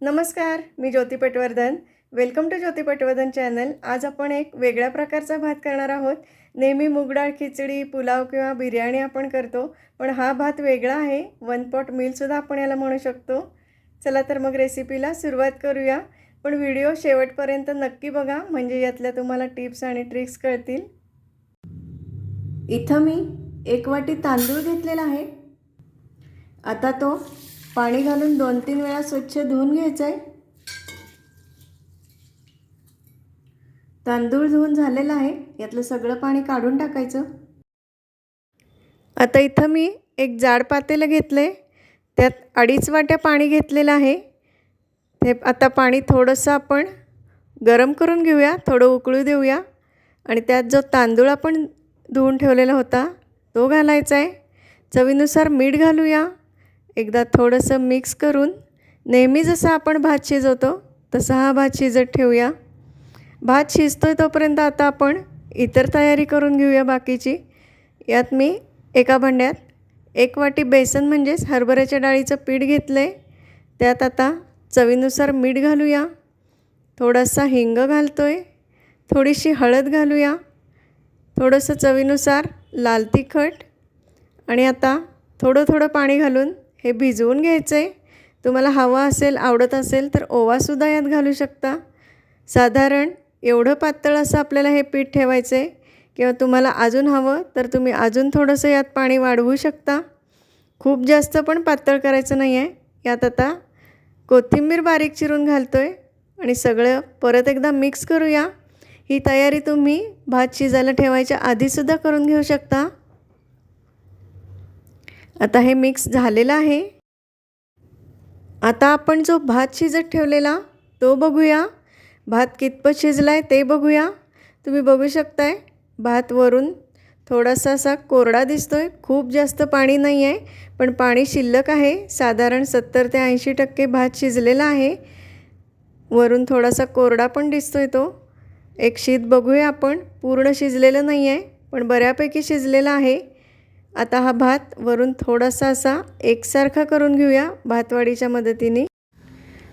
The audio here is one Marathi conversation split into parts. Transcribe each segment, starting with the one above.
नमस्कार मी Jyoti Patwardhan. Welcome to Jyoti Patwardhan channel आज आपण एक वेगळ्या प्रकारचा भात करणार आहोत. नेहमी मूगडाळ खिचडी पुलाव किंवा बिर्याणी आपण करतो पण हा भात वेगळा आहे. वन पॉट मीलसुद्धा आपण याला म्हणू शकतो. चला तर मग रेसिपीला सुरुवात करूया. पण व्हिडिओ शेवटपर्यंत नक्की बघा म्हणजे यातल्या तुम्हाला टिप्स आणि ट्रिक्स कळतील. इथं मी एक वाटी तांदूळ घेतलेला आहे. आता तो पाणी घालून दोन तीन वेळा स्वच्छ धुवून घ्यायचं आहे तांदूळ धुवून झालेला आहे. यातलं सगळं पाणी काढून टाकायचं. आता इथं मी एक जाड पातेलं घेतलं आहे त्यात अडीच वाट्या पाणी घेतलेलं आहे. ते आता पाणी थोडंसं आपण गरम करून घेऊया. थोडं उकळू देऊया. आणि त्यात जो तांदूळ आपण धुवून ठेवलेला होता तो घालायचा आहे चवीनुसार मीठ घालूया. एकदा थोडंसं मिक्स करून नेहमी जसं आपण भात शिजवतो तसा हा भात शिजत ठेवूया. भात शिजतो आहे तोपर्यंत आता आपण इतर तयारी करून घेऊया बाकीची. यात मी एका भांड्यात एक वाटी बेसन म्हणजेच हरभऱ्याच्या डाळीचं पीठ घेतलं आहे त्यात आता चवीनुसार मीठ घालूया. थोडासा हिंग घालतो आहे थोडीशी हळद घालूया. थोडंसं चवीनुसार लाल तिखट. आणि आता थोडं थोडं पाणी घालून हे भिजवून घ्यायचं आहे तुम्हाला हवा असेल आवडत असेल तर ओवासुद्धा यात घालू शकता. साधारण एवढं पातळ असं आपल्याला हे पीठ ठेवायचं आहे किंवा तुम्हाला अजून हवं तर तुम्ही अजून थोडंसं यात पाणी वाढवू शकता. खूप जास्त पण पातळ करायचं नाही आहे यात आता कोथिंबीर बारीक चिरून घालतो आहे आणि सगळं परत एकदा मिक्स करूया. ही तयारी तुम्ही भात शिजायला ठेवायच्या आधीसुद्धा करून घेऊ शकता. आता हे मिक्स झालेलं आहे. आता आपण जो भात शिजत ठेवलेला तो बघूया. भात कितपत शिजला आहे ते बघूया. तुम्ही बघू शकताय भात वरून थोडासा असा कोरडा दिसतो आहे खूप जास्त पाणी नाही आहे पण पाणी शिल्लक आहे. साधारण सत्तर ते ऐंशी टक्के भात शिजलेला आहे. वरून थोडासा कोरडा पण दिसतो आहे तो. एक शीत बघूया आपण. पूर्ण शिजलेलं नाही आहे पण बऱ्यापैकी शिजलेला आहे. आता हा भात वरून थोडासा असा एकसारखा करून घेऊया भातवाडीच्या मदतीने.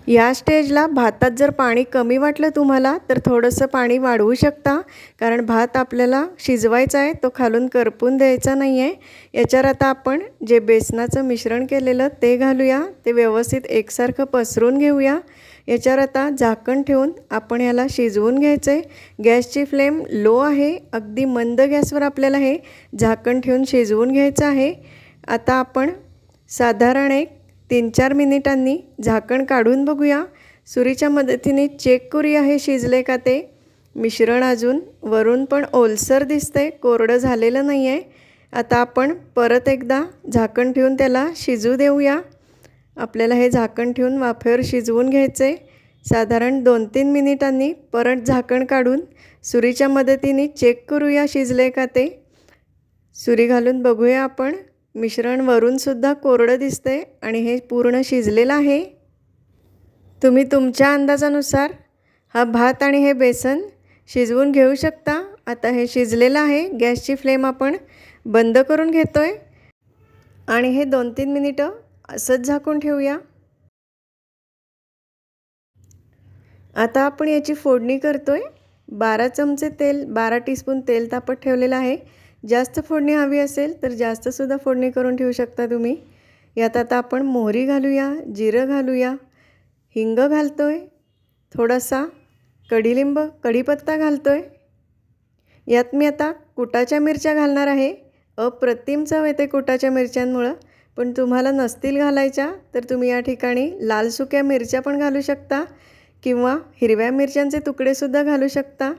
या स्टेजला भातात जर पाणी कमी वाटलं तुम्हाला तर थोडंसं पाणी वाढवू शकता. कारण भात आपल्याला शिजवायचा आहे तो खालून करपून द्यायचा नाही आहे याच्यावर आता आपण जे बेसनाचं मिश्रण केलेलं ते घालूया. ते व्यवस्थित एकसारखं पसरून घेऊया. याच्यावर आता झाकण ठेवून आपण याला शिजवून घ्यायचं आहे गॅसची फ्लेम लो आहे. अगदी मंद गॅसवर आपल्याला हे झाकण ठेवून शिजवून घ्यायचं आहे. आता आपण साधारण एक तीन चार मिनिटांनी झाकण काढून बघूया. सुरीच्या मदतीने चेक करूया हे शिजले का ते. मिश्रण अजून वरून पण ओलसर दिसतंय. कोरडं झालेलं नाही आहे आता आपण परत एकदा झाकण ठेवून त्याला शिजू देऊया. आपल्याला हे झाकण ठेवून वाफेवर शिजवून घ्यायचं आहे साधारण दोन तीन मिनिटांनी परत झाकण काढून सुरीच्या मदतीने चेक करूया शिजले का ते. सुरी घालून बघूया आपण. मिश्रण वरूनसुद्धा कोरडं दिसतंय आणि हे पूर्ण शिजलेलं आहे. तुम्ही तुमच्या अंदाजानुसार हा भात आणि हे बेसन शिजवून घेऊ शकता. आता हे शिजलेलं आहे. गॅसची फ्लेम आपण बंद करून घेतो आहे आणि हे दोन तीन मिनिटं असंच झाकून ठेवूया. आता आपण याची फोडणी करतो आहे बारा चमचे तेल बारा टीस्पून तेल तापत ठेवलेलं आहे. जास्त फोडणी हवी असेल तर जास्तसुद्धा फोडणी करून ठेवू शकता तुम्ही. यात आता आपण मोहरी घालूया जिरं घालूया हिंग घालतो आहे थोडासा कढीलिंब कढीपत्ता घालतो आहे यात मी आता कुटाच्या मिरच्या घालणार आहे. अप्रतिम चव येते कुटाच्या मिरच्यांमुळं. पण तुम्हाला नसतील घालायच्या तर तुम्ही या ठिकाणी लाल सुक्या मिरच्या पण घालू शकता किंवा हिरव्या मिरच्यांचे तुकडेसुद्धा घालू शकता.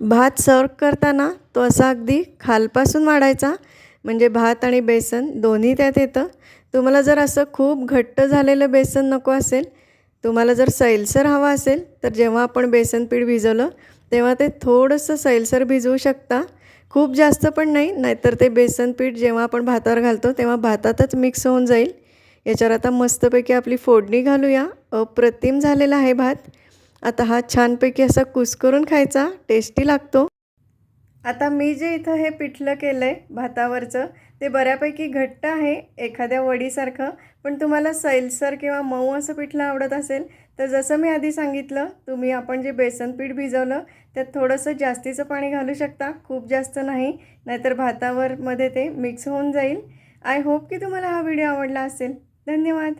भात सर्व करताना तो असा अगदी खालपासून वाढायचा म्हणजे भात आणि बेसन दोन्ही त्यात येतं. तुम्हाला जर असं खूप घट्ट झालेलं बेसन नको असेल तुम्हाला जर सैलसर हवा असेल तर जेव्हा आपण बेसन पीठ भिजवलं तेव्हा ते थोडंसं सैलसर भिजवू शकता. खूप जास्त पण नाही नाहीतर ते बेसन पीठ जेव्हा आपण भातावर घालतो तेव्हा भातातच मिक्स होऊन जाईल. याच्यावर आता मस्तपैकी आपली फोडणी घालूया. अप्रतिम झालेला आहे भात. आता हा छानपैकी असा कुस्करून खायचा टेस्टी लागतो. आता मी जे इथं हे पिठलं केलं आहे भातावरचं ते बऱ्यापैकी घट्ट आहे एखाद्या वडीसारखं. पण तुम्हाला सैलसर किंवा मऊ असं पिठलं आवडत असेल तर जसं मी आधी सांगितलं तुम्ही आपण जे बेसन पीठ भिजवलं त्यात थोडंसं जास्तीचं पाणी घालू शकता खूप जास्त नाही नाहीतर भातावरमध्ये ते मिक्स होऊन जाईल. आय होप की तुम्हाला हा व्हिडिओ आवडला असेल. धन्यवाद.